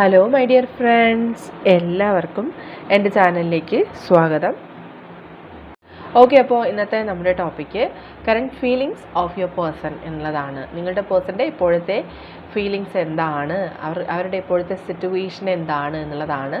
Hello my dear friends എല്ലാവർക്കും എന്റെ ചാനലിലേക്ക് സ്വാഗതം. ഓക്കെ അപ്പോൾ ഇന്നത്തെ നമ്മുടെ topic current feelings of your person എന്നുള്ളതാണ്. നിങ്ങളുടെ പേഴ്സന്റെ ഇപ്പോഴത്തെ ഫീലിങ്സ് എന്താണ്? അവർ അവരുടെ ഇപ്പോഴത്തെ സിറ്റുവേഷൻ എന്താണ് എന്നുള്ളതാണ്.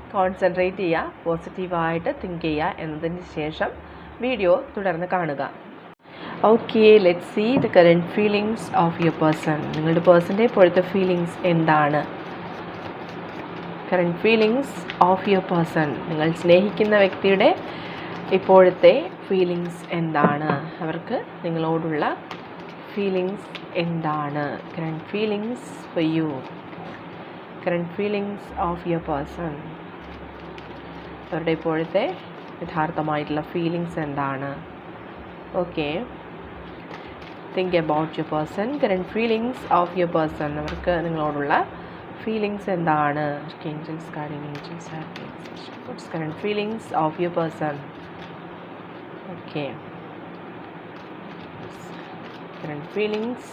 കോൺസെൻട്രേറ്റ് ചെയ്യുക പോസിറ്റീവായിട്ട് തിങ്ക് ചെയ്യുക എന്നതിന് ശേഷം വീഡിയോ തുടർന്ന് കാണുക. Okay let see the current feelings of your person നിങ്ങളുടെ പേഴ്സന്റെ ഇപ്പോഴത്തെ ഫീലിങ്സ് എന്താണ്? Current feelings of your person നിങ്ങൾ സ്നേഹിക്കുന്ന വ്യക്തിയുടെ ഇപ്പോഴത്തെ ഫീലിങ്സ് എന്താണ്? അവർക്ക് നിങ്ങളോടുള്ള ഫീലിങ്സ് എന്താണ്? Current feelings for you current feelings of your person അവരുടെ ഇപ്പോഴത്തെ യഥാർത്ഥമായിട്ടുള്ള ഫീലിങ്സ് എന്താണ്? Okay think about your person current feelings of your person അവർക്ക് നിങ്ങളോടുള്ള ഫീലിങ്സ് എന്താണ്? Angels guarding angels what's current feelings of your person okay current feelings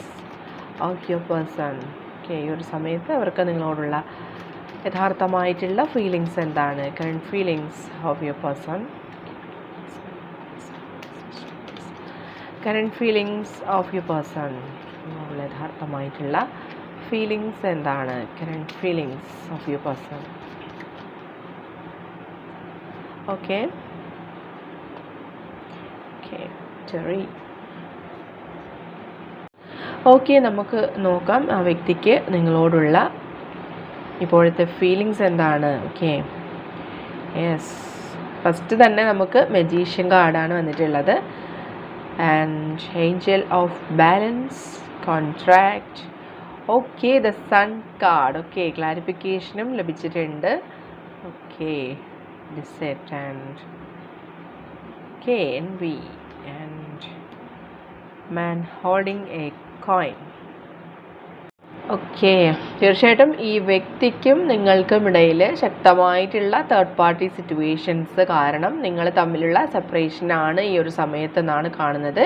of your person okay ഈ ഒരു സമയത്ത് അവർക്ക് നിങ്ങളോടുള്ള യഥാർത്ഥമായിട്ടുള്ള ഫീലിങ്സ് എന്താണ്? Current feelings of your person current feelings of your person യഥാർത്ഥമായിട്ടുള്ള feelings എന്താണ്? Current feelings of your person okay cherry okay നമുക്ക് നോക്കാം ആ വ്യക്തിക്ക് നിങ്ങളോടുള്ള ഇപ്പോഴത്തെ ഫീലിങ്സ് എന്താണ്? ഓക്കെ യെസ് ഫസ്റ്റ് തന്നെ നമുക്ക് മെജീഷ്യൻ കാർഡാണ് വന്നിട്ടുള്ളത്. And angel of balance contract okay the sun card okay ക്ലാരിഫിക്കേഷനും ലഭിച്ചിട്ടുണ്ട്. Okay deceit and okay envy and man holding a coin okay തീർച്ചയായിട്ടും ഈ വ്യക്തിക്കും നിങ്ങൾക്കും ഇടയിൽ ശക്തമായിട്ടുള്ള തേർഡ് പാർട്ടി സിറ്റുവേഷൻസ് കാരണം നിങ്ങൾ തമ്മിലുള്ള സെപ്പറേഷനാണ് ഈ ഒരു സമയത്ത് എന്നാണ് കാണുന്നത്.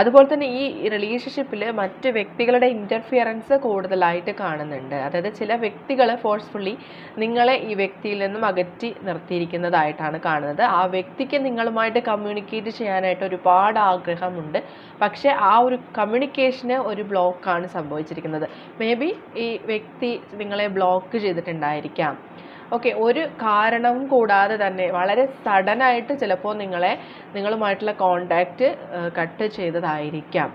അതുപോലെ തന്നെ ഈ റിലേഷൻഷിപ്പിൽ മറ്റ് വ്യക്തികളുടെ ഇന്റർഫിയറൻസ് കൂടുതലായിട്ട് കാണുന്നുണ്ട്. അതായത് ചില വ്യക്തികൾ ഫോഴ്സ്ഫുള്ളി നിങ്ങളെ ഈ വ്യക്തിയിൽ നിന്നും അകറ്റി നിർത്തിയിരിക്കുന്നതായിട്ടാണ് കാണുന്നത്. ആ വ്യക്തിക്ക് നിങ്ങളുമായിട്ട് കമ്മ്യൂണിക്കേറ്റ് ചെയ്യാനായിട്ട് ഒരുപാട് ആഗ്രഹമുണ്ട്. പക്ഷേ ആ ഒരു കമ്മ്യൂണിക്കേഷന് ഒരു ബ്ലോക്കാണ് സംഭവിച്ചിരിക്കുന്നത്. മേ ബി ഈ വ്യക്തി നിങ്ങളെ ബ്ലോക്ക് ചെയ്തിട്ടുണ്ടായിരിക്കാം. ഓക്കെ ഒരു കാരണവും കൂടാതെ തന്നെ വളരെ സഡനായിട്ട് ചിലപ്പോൾ നിങ്ങളെ നിങ്ങളുമായിട്ടുള്ള കോണ്ടാക്റ്റ് കട്ട് ചെയ്തതായിരിക്കാം.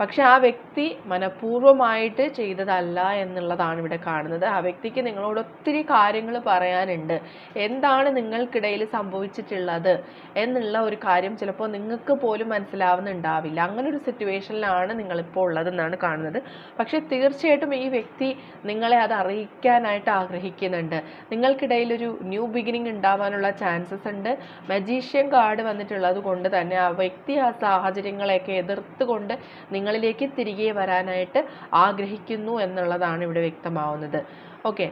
പക്ഷെ ആ വ്യക്തി മനഃപൂർവമായിട്ട് ചെയ്തതല്ല എന്നുള്ളതാണ് ഇവിടെ കാണുന്നത്. ആ വ്യക്തിക്ക് നിങ്ങളോട് ഒത്തിരി കാര്യങ്ങൾ പറയാനുണ്ട്. എന്താണ് നിങ്ങൾക്കിടയിൽ സംഭവിച്ചിട്ടുള്ളത് എന്നുള്ള ഒരു കാര്യം ചിലപ്പോൾ നിങ്ങൾക്ക് പോലും മനസ്സിലാവുന്നുണ്ടാവില്ല. അങ്ങനെ ഒരു സിറ്റുവേഷനിലാണ് നിങ്ങളിപ്പോൾ ഉള്ളതെന്നാണ് കാണുന്നത്. പക്ഷേ തീർച്ചയായിട്ടും ഈ വ്യക്തി നിങ്ങളെ അത് അറിയിക്കാനായിട്ട് ആഗ്രഹിക്കുന്നുണ്ട്. നിങ്ങൾക്കിടയിൽ ഒരു ന്യൂ ബിഗിനിങ് ഉണ്ടാവാനുള്ള ചാൻസസ് ഉണ്ട്. മജീഷ്യൻ കാർഡ് വന്നിട്ടുള്ളത് കൊണ്ട് തന്നെ ആ വ്യക്തി ആ സാഹചര്യങ്ങളെയൊക്കെ എതിർത്തുകൊണ്ട് നിങ്ങളിലേക്ക് തിരികെ വരാനായിട്ട് ആഗ്രഹിക്കുന്നു എന്നുള്ളതാണ് ഇവിടെ വ്യക്തമാവുന്നത്. ഓക്കെ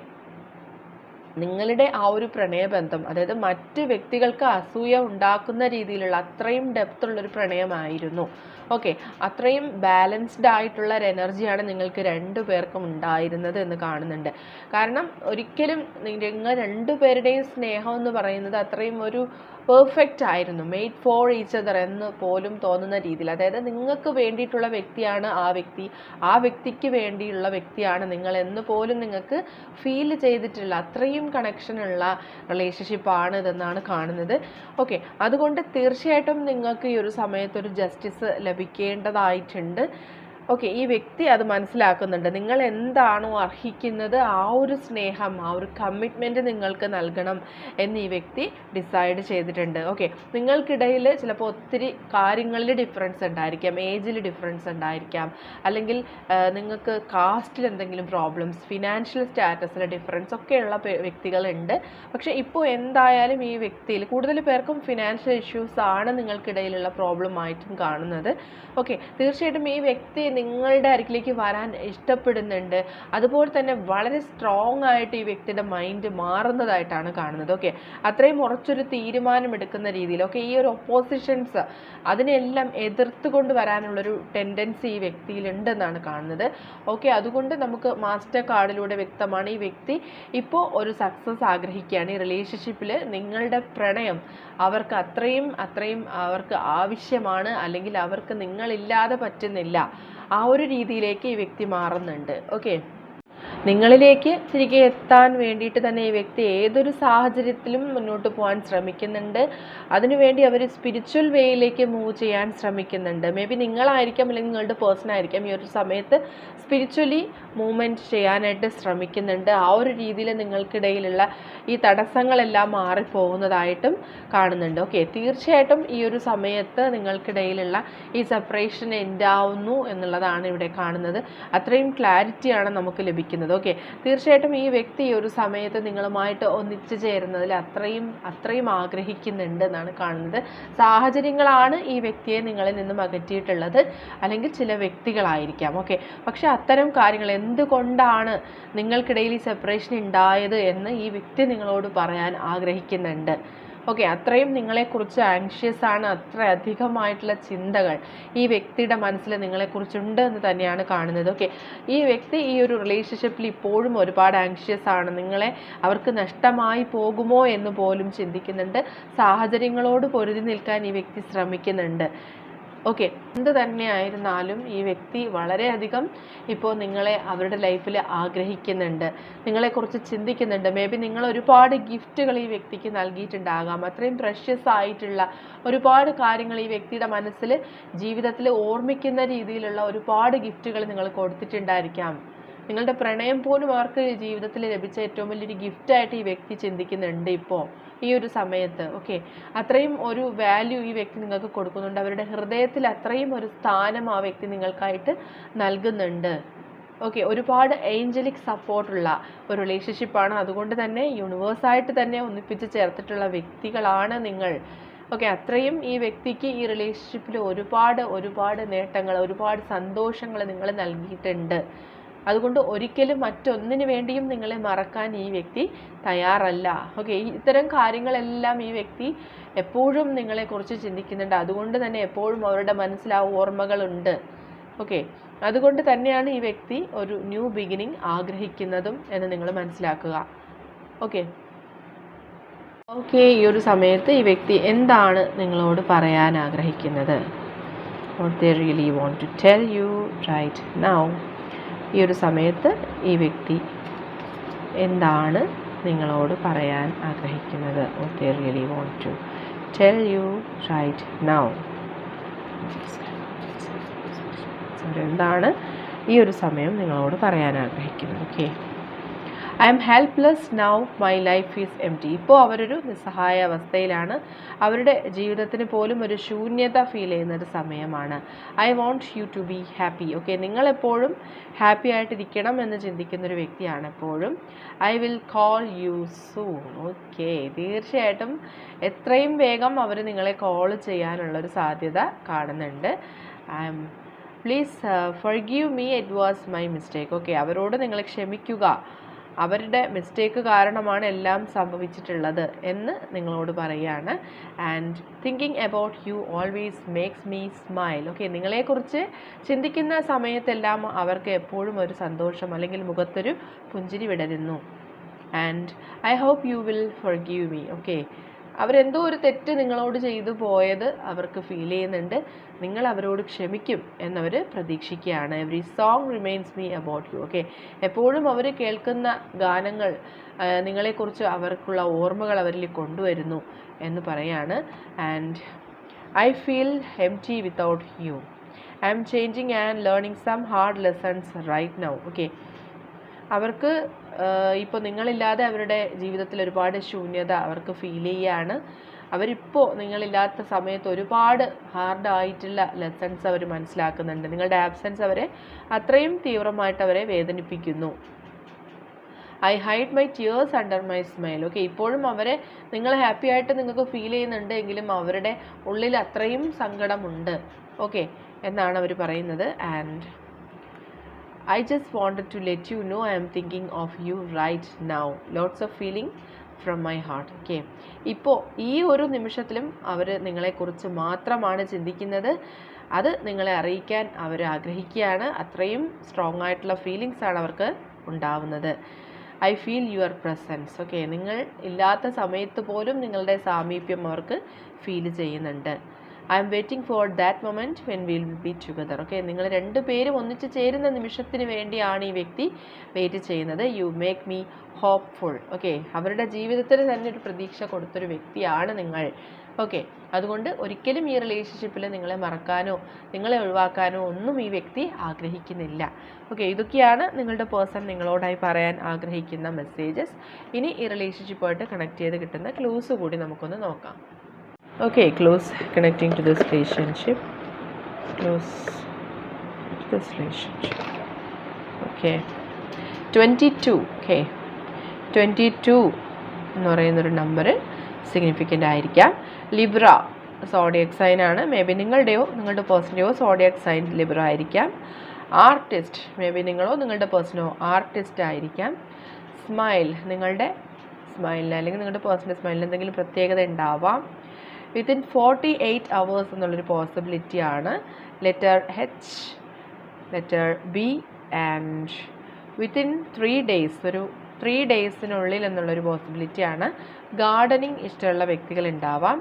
നിങ്ങളുടെ ആ ഒരു പ്രണയബന്ധം അതായത് മറ്റ് വ്യക്തികൾക്ക് അസൂയ ഉണ്ടാക്കുന്ന രീതിയിലുള്ള അത്രയും ഡെപ്ത് ഉള്ളൊരു പ്രണയമായിരുന്നു. ഓക്കെ അത്രയും ബാലൻസ്ഡ് ആയിട്ടുള്ള ഒരു എനർജിയാണ് നിങ്ങൾക്ക് രണ്ടു പേർക്കും ഉണ്ടായിരുന്നത് എന്ന് കാണുന്നുണ്ട്. കാരണം ഒരിക്കലും നിങ്ങൾ രണ്ടുപേരുടെയും സ്നേഹം എന്ന് പറയുന്നത് അത്രയും ഒരു പെർഫെക്റ്റ് ആയിരുന്നു. മെയ്ഡ് ഫോർ ഈച്ച് അതർ എന്ന് പോലും തോന്നുന്ന രീതിയിൽ. അതായത് നിങ്ങൾക്ക് വേണ്ടിയിട്ടുള്ള വ്യക്തിയാണ് ആ വ്യക്തി. ആ വ്യക്തിക്ക് വേണ്ടിയുള്ള വ്യക്തിയാണ് നിങ്ങൾ എന്ന് പോലും നിങ്ങൾക്ക് ഫീൽ ചെയ്തിട്ടുള്ള അത്രയും കണക്ഷനുള്ള റിലേഷൻഷിപ്പാണ് ഇതെന്നാണ് കാണുന്നത്. ഓക്കെ അതുകൊണ്ട് തീർച്ചയായിട്ടും നിങ്ങൾക്ക് ഈ ഒരു സമയത്തൊരു ജസ്റ്റിസ് ലഭിക്കേണ്ടതായിട്ടുണ്ട്. ഓക്കെ ഈ വ്യക്തി അത് മനസ്സിലാക്കുന്നുണ്ട്. നിങ്ങൾ എന്താണോ അർഹിക്കുന്നത് ആ ഒരു സ്നേഹം ആ ഒരു കമ്മിറ്റ്മെന്റ് നിങ്ങൾക്ക് നൽകണം എന്ന് ഈ വ്യക്തി ഡിസൈഡ് ചെയ്തിട്ടുണ്ട്. ഓക്കെ നിങ്ങൾക്കിടയിൽ ചിലപ്പോൾ ഒത്തിരി കാര്യങ്ങളിൽ ഡിഫറൻസ് ഉണ്ടായിരിക്കാം ഏജിൽ ഡിഫറൻസ് ഉണ്ടായിരിക്കാം. അല്ലെങ്കിൽ നിങ്ങൾക്ക് കാസ്റ്റിൽ എന്തെങ്കിലും പ്രോബ്ലംസ് ഫിനാൻഷ്യൽ സ്റ്റാറ്റസിൽ ഡിഫറൻസ് ഒക്കെയുള്ള വ്യക്തികളുണ്ട്. പക്ഷേ ഇപ്പോൾ എന്തായാലും ഈ വ്യക്തിയിൽ കൂടുതൽ പേർക്കും ഫിനാൻഷ്യൽ ഇഷ്യൂസ് ആണ് നിങ്ങൾക്കിടയിലുള്ള പ്രോബ്ലം ആയിട്ടും കാണുന്നത്. ഓക്കെ തീർച്ചയായിട്ടും ഈ വ്യക്തി നിങ്ങളുടെ അരികിലേക്ക് വരാൻ ഇഷ്ടപ്പെടുന്നുണ്ട്. അതുപോലെ തന്നെ വളരെ സ്ട്രോങ് ആയിട്ട് ഈ വ്യക്തിയുടെ മൈൻഡ് മാറുന്നതായിട്ടാണ് കാണുന്നത്. ഓക്കെ അത്രയും ഉറച്ചൊരു തീരുമാനം എടുക്കുന്ന രീതിയിൽ ഓക്കെ ഈ ഒരു ഒപ്പോസിഷൻസ് അതിനെല്ലാം എതിർത്ത് കൊണ്ട് വരാനുള്ളൊരു ടെൻഡൻസി ഈ വ്യക്തിയിലുണ്ടെന്നാണ് കാണുന്നത്. ഓക്കെ അതുകൊണ്ട് നമുക്ക് മാസ്റ്റർ കാർഡിലൂടെ വ്യക്തമാണ്. ഈ വ്യക്തി ഇപ്പോൾ ഒരു സക്സസ് ആഗ്രഹിക്കുകയാണ്. ഈ റിലേഷൻഷിപ്പിൽ നിങ്ങളുടെ പ്രണയം അവർക്ക് അത്രയും അത്രയും അവർക്ക് ആവശ്യമാണ്. അല്ലെങ്കിൽ അവർക്ക് നിങ്ങളില്ലാതെ പറ്റുന്നില്ല. ആ ഒരു രീതിയിലേക്ക് ഈ വ്യക്തി മാറുന്നുണ്ട്. ഓക്കെ നിങ്ങളിലേക്ക് തിരികെ എത്താൻ വേണ്ടിയിട്ട് തന്നെ ഈ വ്യക്തി ഏതൊരു സാഹചര്യത്തിലും മുന്നോട്ട് പോകാൻ ശ്രമിക്കുന്നുണ്ട്. അതിനുവേണ്ടി അവർ സ്പിരിച്വൽ വേയിലേക്ക് മൂവ് ചെയ്യാൻ ശ്രമിക്കുന്നുണ്ട്. മേ ബി നിങ്ങളായിരിക്കാം അല്ലെങ്കിൽ നിങ്ങളുടെ പേഴ്സൺ ആയിരിക്കാം ഈ ഒരു സമയത്ത് സ്പിരിച്വലി മൂവ്മെന്റ് ചെയ്യാനായിട്ട് ശ്രമിക്കുന്നുണ്ട്. ആ ഒരു രീതിയിൽ നിങ്ങൾക്കിടയിലുള്ള ഈ തടസ്സങ്ങളെല്ലാം മാറിപ്പോകുന്നതായിട്ടും കാണുന്നുണ്ട്. ഓക്കെ തീർച്ചയായിട്ടും ഈ ഒരു സമയത്ത് നിങ്ങൾക്കിടയിലുള്ള ഈ സെപ്പറേഷൻ എൻഡാവുന്നു എന്നുള്ളതാണ് ഇവിടെ കാണുന്നത്. അത്രയും ക്ലാരിറ്റിയാണ് നമുക്ക് ലഭിക്കുന്നത്. ഓക്കെ. തീർച്ചയായിട്ടും ഈ വ്യക്തി ഒരു സമയത്ത് നിങ്ങളുമായിട്ട് ഒന്നിച്ചു ചേരുന്നതിൽ അത്രയും അത്രയും ആഗ്രഹിക്കുന്നുണ്ട് എന്നാണ് കാണുന്നത്. സാഹചര്യങ്ങളാണ് ഈ വ്യക്തിയെ നിങ്ങളിൽ നിന്നും അകറ്റിയിട്ടുള്ളത്. അല്ലെങ്കിൽ ചില വ്യക്തികളായിരിക്കാം. ഓക്കെ. പക്ഷെ അത്തരം കാര്യങ്ങൾ എന്തുകൊണ്ടാണ് നിങ്ങൾക്കിടയിൽ ഈ സെപ്പറേഷൻ ഉണ്ടായത് എന്ന് ഈ വ്യക്തി നിങ്ങളോട് പറയാൻ ആഗ്രഹിക്കുന്നുണ്ട്? ഓക്കെ അത്രയും നിങ്ങളെക്കുറിച്ച് ആങ്ഷ്യസ് ആണ്. അത്ര അധികമായിട്ടുള്ള ചിന്തകൾ ഈ വ്യക്തിയുടെ മനസ്സിൽ നിങ്ങളെക്കുറിച്ചുണ്ട് എന്ന് തന്നെയാണ് കാണുന്നത്. ഓക്കെ ഈ വ്യക്തി ഈ ഒരു റിലേഷൻഷിപ്പിൽ ഇപ്പോഴും ഒരുപാട് ആങ്ഷ്യസ് ആണ്. നിങ്ങളെ അവർക്ക് നഷ്ടമായി പോകുമോ എന്ന് പോലും ചിന്തിക്കുന്നുണ്ട്. സാഹചര്യങ്ങളോട് പൊരുതി നിൽക്കാൻ ഈ വ്യക്തി ശ്രമിക്കുന്നുണ്ട്. ഓക്കെ. എന്ത് തന്നെയായിരുന്നാലും ഈ വ്യക്തി വളരെയധികം ഇപ്പോൾ നിങ്ങളെ അവരുടെ ലൈഫിൽ ആഗ്രഹിക്കുന്നുണ്ട്. നിങ്ങളെക്കുറിച്ച് ചിന്തിക്കുന്നുണ്ട്. മേ ബി നിങ്ങൾ ഒരുപാട് ഗിഫ്റ്റുകൾ ഈ വ്യക്തിക്ക് നൽകിയിട്ടുണ്ടാകാം. അത്രയും പ്രഷ്യസ് ആയിട്ടുള്ള ഒരുപാട് കാര്യങ്ങൾ ഈ വ്യക്തിയുടെ മനസ്സിൽ ജീവിതത്തിൽ ഓർമ്മിക്കുന്ന രീതിയിലുള്ള ഒരുപാട് ഗിഫ്റ്റുകൾ നിങ്ങൾ കൊടുത്തിട്ടുണ്ടായിരിക്കാം. നിങ്ങളുടെ പ്രണയം പോലും അവർക്ക് ജീവിതത്തിൽ ലഭിച്ച ഏറ്റവും വലിയൊരു ഗിഫ്റ്റായിട്ട് ഈ വ്യക്തി ചിന്തിക്കുന്നുണ്ട് ഇപ്പോൾ ഈ ഒരു സമയത്ത്. ഓക്കെ അത്രയും ഒരു വാല്യൂ ഈ വ്യക്തി നിങ്ങൾക്ക് കൊടുക്കുന്നുണ്ട്. അവരുടെ ഹൃദയത്തിൽ അത്രയും ഒരു സ്ഥാനം ആ വ്യക്തി നിങ്ങൾക്കായിട്ട് നൽകുന്നുണ്ട്. ഓക്കെ ഒരുപാട് ഏഞ്ചലിക് സപ്പോർട്ടുള്ള ഒരു റിലേഷൻഷിപ്പാണ് അതുകൊണ്ട് തന്നെ യൂണിവേഴ്സായിട്ട് തന്നെ ഒന്നിപ്പിച്ച് ചേർത്തിട്ടുള്ള വ്യക്തികളാണ് നിങ്ങൾ. ഓക്കെ അത്രയും ഈ വ്യക്തിക്ക് ഈ റിലേഷൻഷിപ്പിൽ ഒരുപാട് ഒരുപാട് നേട്ടങ്ങൾ ഒരുപാട് സന്തോഷങ്ങൾ നിങ്ങൾ നൽകിയിട്ടുണ്ട്. അതുകൊണ്ട് ഒരിക്കലും മറ്റൊന്നിനു വേണ്ടിയും നിങ്ങളെ മറക്കാൻ ഈ വ്യക്തി തയ്യാറല്ല. ഓക്കെ ഇത്തരം കാര്യങ്ങളെല്ലാം ഈ വ്യക്തി എപ്പോഴും നിങ്ങളെക്കുറിച്ച് ചിന്തിക്കുന്നുണ്ട്. അതുകൊണ്ട് തന്നെ എപ്പോഴും അവരുടെ മനസ്സിൽ ആ ഓർമ്മകളുണ്ട്. ഓക്കെ അതുകൊണ്ട് തന്നെയാണ് ഈ വ്യക്തി ഒരു ന്യൂ ബിഗിനിങ് ആഗ്രഹിക്കുന്നതും എന്ന് നിങ്ങൾ മനസ്സിലാക്കുക. ഓക്കെ ഓക്കെ ഈ ഒരു സമയത്ത് ഈ വ്യക്തി എന്താണ് നിങ്ങളോട് പറയാൻ ആഗ്രഹിക്കുന്നത്? Or they really want to tell you right now ഈ ഒരു സമയത്ത് ഈ വ്യക്തി എന്താണ് നിങ്ങളോട് പറയാൻ ആഗ്രഹിക്കുന്നത്? They really want to tell you right now എന്താണ് ഈ ഒരു സമയം നിങ്ങളോട് പറയാൻ ആഗ്രഹിക്കുന്നത്? Okay I'm helpless now my life is empty ഇപ്പോൾ അവരൊരു നിസ്സഹായ അവസ്ഥയിലാണ്. അവരുടെ ജീവിതത്തിന് പോലും ഒരു ശൂന്യത ഫീൽ ചെയ്യുന്ന ഒരു സമയമാണ്. I want you to be happy okay നിങ്ങളെപ്പോഴും happy ആയിട്ടിരിക്കണം എന്ന് ചിന്തിക്കുന്ന ഒരു വ്യക്തിയാണ് എപ്പോഴും. I will call you soon okay തീർച്ചയായിട്ടും എത്രയും വേഗം അവർ നിങ്ങളെ കോൾ ചെയ്യാനുള്ളൊരു സാധ്യത കാണുന്നുണ്ട്. I'm please forgive me it was my mistake okay അവരോട് നിങ്ങൾ ക്ഷമിക്കുക. അവരുടെ മിസ്റ്റേക്ക് കാരണമാണ് എല്ലാം സംഭവിച്ചിട്ടുള്ളത് എന്ന് നിങ്ങളോട് പറയുകയാണ് and thinking about you always makes me smile okay നിങ്ങളെക്കുറിച്ച് ചിന്തിക്കുന്ന സമയത്തെല്ലാം അവർക്ക് എപ്പോഴും ഒരു സന്തോഷം അല്ലെങ്കിൽ മുഖത്തൊരു പുഞ്ചിരി വിടരുന്നു. And I hope you will forgive me okay അവരെന്തോ ഒരു തെറ്റ് നിങ്ങളോട് ചെയ്തു പോയത് അവർക്ക് ഫീൽ ചെയ്യുന്നുണ്ട്. നിങ്ങൾ അവരോട് ക്ഷമിക്കും എന്നവർ പ്രതീക്ഷിക്കുകയാണ്. Every song reminds me about you okay എപ്പോഴും അവർ കേൾക്കുന്ന ഗാനങ്ങൾ നിങ്ങളെക്കുറിച്ച് അവർക്കുള്ള ഓർമ്മകൾ അവരിൽ കൊണ്ടുവരുന്നു എന്ന് പറയാണ്. And I feel empty without you I'm changing and learning some hard lessons right now okay അവർക്ക് ഇപ്പോൾ നിങ്ങളില്ലാതെ അവരുടെ ജീവിതത്തിൽ ഒരുപാട് ശൂന്യത അവർക്ക് ഫീൽ ചെയ്യുകയാണ് അവരിപ്പോൾ നിങ്ങളില്ലാത്ത സമയത്ത് ഒരുപാട് ഹാർഡായിട്ടുള്ള ലെസൺസ് അവർ മനസ്സിലാക്കുന്നുണ്ട്. നിങ്ങളുടെ ആബ്സെൻസ് അവരെ അത്രയും തീവ്രമായിട്ട് അവരെ വേദനിപ്പിക്കുന്നു. I hide my tears under my smile okay ഇപ്പോഴും അവരെ നിങ്ങൾ ഹാപ്പി ആയിട്ട് നിങ്ങൾക്ക് ഫീൽ ചെയ്യുന്നുണ്ട് എങ്കിലും അവരുടെ ഉള്ളിൽ അത്രയും സങ്കടമുണ്ട്. ഓക്കെ എന്നാണ് അവർ പറയുന്നത്. And I just wanted to let you know I'm thinking of you right now lots of feeling from my heart okay ഇപ്പോൾ ഈ ഒരു നിമിഷത്തിലും അവർ നിങ്ങളെക്കുറിച്ച് മാത്രമാണ് ചിന്തിക്കുന്നത്. അത് നിങ്ങളെ അറിയിക്കാൻ അവർ ആഗ്രഹിക്കുകയാണ്. അത്രയും സ്ട്രോങ് ആയിട്ടുള്ള ഫീലിങ്സ് ആണ് അവർക്ക് ഉണ്ടാവുന്നത്. I feel your presence okay നിങ്ങൾ ഇല്ലാത്ത സമയത്ത് പോലും നിങ്ങളുടെ സാമീപ്യം അവർക്ക് ഫീൽ ചെയ്യുന്നുണ്ട്. I'm waiting for that moment when will be together okay നിങ്ങൾ രണ്ട് പേരും ഒന്നിച്ച് ചേരുന്ന നിമിഷത്തിന് വേണ്ടിയാണ് ഈ വ്യക്തി വെയിറ്റ് ചെയ്യുന്നത്. You make me hopeful okay അവരുടെ ജീവിതത്തിൽ തന്നെ ഒരു പ്രതീക്ഷ കൊടുത്തൊരു വ്യക്തിയാണ് നിങ്ങൾ ഓക്കെ അതുകൊണ്ട് ഒരിക്കലും ഈ റിലേഷൻഷിപ്പിൽ നിങ്ങളെ മറക്കാനോ നിങ്ങളെ ഒഴിവാക്കാനോ ഒന്നും ഈ വ്യക്തി ആഗ്രഹിക്കുന്നില്ല ഓക്കെ ഇതൊക്കെയാണ് നിങ്ങളുടെ പേഴ്സൺ നിങ്ങളോടായി പറയാൻ ആഗ്രഹിക്കുന്ന മെസ്സേജസ് ഇനി ഈ റിലേഷൻഷിപ്പായിട്ട് കണക്ട് ചെയ്ത് കിട്ടുന്ന ക്ലൂസ് കൂടി നമുക്കൊന്ന് നോക്കാം. Okay close connecting to this relationship close to this twenty two okay twenty two എന്ന് പറയുന്നൊരു നമ്പർ സിഗ്നിഫിക്കന്റ് ആയിരിക്കാം. ലിബ്ര സോഡിയക് സൈൻ ആണ്. മേ ബി നിങ്ങളുടെയോ നിങ്ങളുടെ പേഴ്സന്റെയോ സോഡിയക് സൈൻ ലിബ്ര ആയിരിക്കാം. ആർട്ടിസ്റ്റ് മേ ബി നിങ്ങളോ നിങ്ങളുടെ പേഴ്സണോ ആർട്ടിസ്റ്റ് ആയിരിക്കാം. സ്മൈൽ നിങ്ങളുടെ സ്മൈലിന് അല്ലെങ്കിൽ നിങ്ങളുടെ പേഴ്സണൽ സ്മൈലിന് എന്തെങ്കിലും പ്രത്യേകത ഉണ്ടാവാം. വിത്തിൻ ഫോർട്ടി എയ്റ്റ് അവേഴ്സ് എന്നുള്ളൊരു പോസിബിലിറ്റി ആണ്. Letter H letter B and within three days ഒരു ത്രീ ഡേയ്സിനുള്ളിൽ എന്നുള്ളൊരു പോസിബിലിറ്റി ആണ്. ഗാർഡനിങ് ഇഷ്ടമുള്ള വ്യക്തികൾ ഉണ്ടാവാം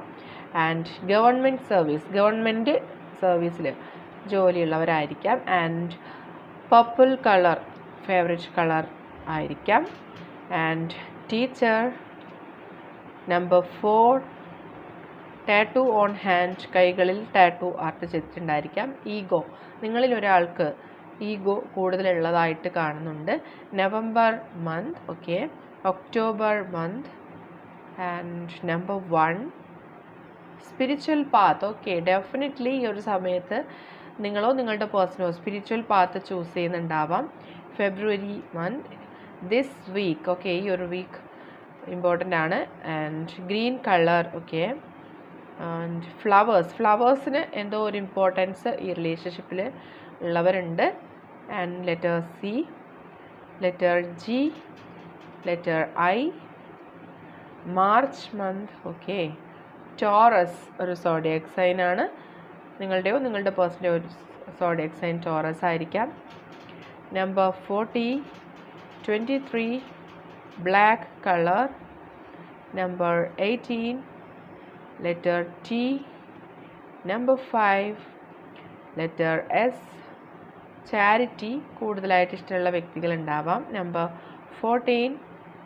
ആൻഡ് ഗവൺമെന്റ് സർവീസ് ഗവൺമെന്റ് സർവീസിൽ ജോലിയുള്ളവരായിരിക്കാം. And purple colour favourite colour ആയിരിക്കാം. And teacher number four tattoo on hand കൈകളിൽ ടാറ്റു ആർട്ട് ചെയ്തിട്ടുണ്ടായിരിക്കാം. ഈഗോ നിങ്ങളിൽ ഒരാൾക്ക് ഈഗോ കൂടുതലുള്ളതായിട്ട് കാണുന്നുണ്ട്. November month okay October month and number one spiritual path okay definitely ഈ ഒരു സമയത്ത് നിങ്ങളോ നിങ്ങളുടെ പേഴ്സണോ spiritual path choose ചെയ്യുന്നുണ്ടാവാം. February month this week okay ഈ ഒരു വീക്ക് ഇമ്പോർട്ടന്റ് ആണ്. And green colour okay flowers ഫ്ലവേഴ്സിന് എന്തോ ഒരു ഇമ്പോർട്ടൻസ് ഈ റിലേഷൻഷിപ്പിൽ ഉള്ളവരുണ്ട്. And letter C letter G letter I March month okay Taurus ഒരു സോഡിയക് സൈനാണ് നിങ്ങളുടെയോ നിങ്ങളുടെ പേഴ്സന്റെ ഒരു സോഡിയക് സൈൻ ടോറസ് ആയിരിക്കാം. Number forty twenty three black colour number eighteen letter T number five letter S charity കൂടുതലായിട്ട് ഇഷ്ടമുള്ള വ്യക്തികളുണ്ടാവാം. നമ്പർ ഫോർട്ടീൻ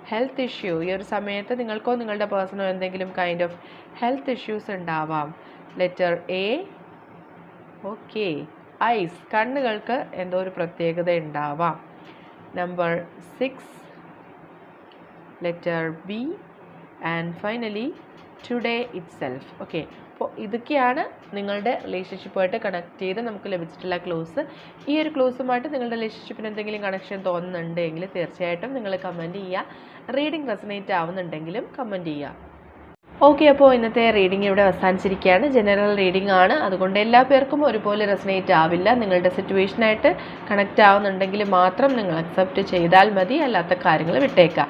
ഹെൽത്ത് ഇഷ്യൂ ഈ ഒരു സമയത്ത് നിങ്ങൾക്കോ നിങ്ങളുടെ പേഴ്സണോ എന്തെങ്കിലും കൈൻഡ് ഓഫ് ഹെൽത്ത് ഇഷ്യൂസ് ഉണ്ടാവാം. ലെറ്റർ എ ഓക്കെ ഐസ് കണ്ണുകൾക്ക് എന്തോ ഒരു പ്രത്യേകത ഉണ്ടാവാം. Number six letter B and finally today itself okay അപ്പോൾ ഇതൊക്കെയാണ് നിങ്ങളുടെ റിലേഷൻഷിപ്പുമായിട്ട് കണക്ട് ചെയ്ത് നമുക്ക് ലഭിച്ചിട്ടുള്ള ക്ലോസ് ഈ ഒരു ക്ലോസുമായിട്ട് നിങ്ങളുടെ റിലേഷൻഷിപ്പിന് എന്തെങ്കിലും കണക്ഷൻ തോന്നുന്നുണ്ടെങ്കിൽ തീർച്ചയായിട്ടും നിങ്ങൾ കമന്റ് ചെയ്യുക. റീഡിംഗ് റെസനേറ്റ് ആവുന്നുണ്ടെങ്കിലും കമന്റ് ചെയ്യുക. ഓക്കെ അപ്പോൾ ഇന്നത്തെ റീഡിംഗ് ഇവിടെ അവസാനിച്ചിരിക്കുകയാണ്. ജനറൽ റീഡിംഗ് ആണ്. അതുകൊണ്ട് എല്ലാ പേർക്കും ഒരുപോലെ റെസനേറ്റ് ആവില്ല. നിങ്ങളുടെ സിറ്റുവേഷനായിട്ട് കണക്റ്റ് ആവുന്നുണ്ടെങ്കിൽ മാത്രം നിങ്ങൾ അക്സെപ്റ്റ് ചെയ്താൽ മതി. അല്ലാത്ത കാര്യങ്ങൾ വിട്ടേക്കാം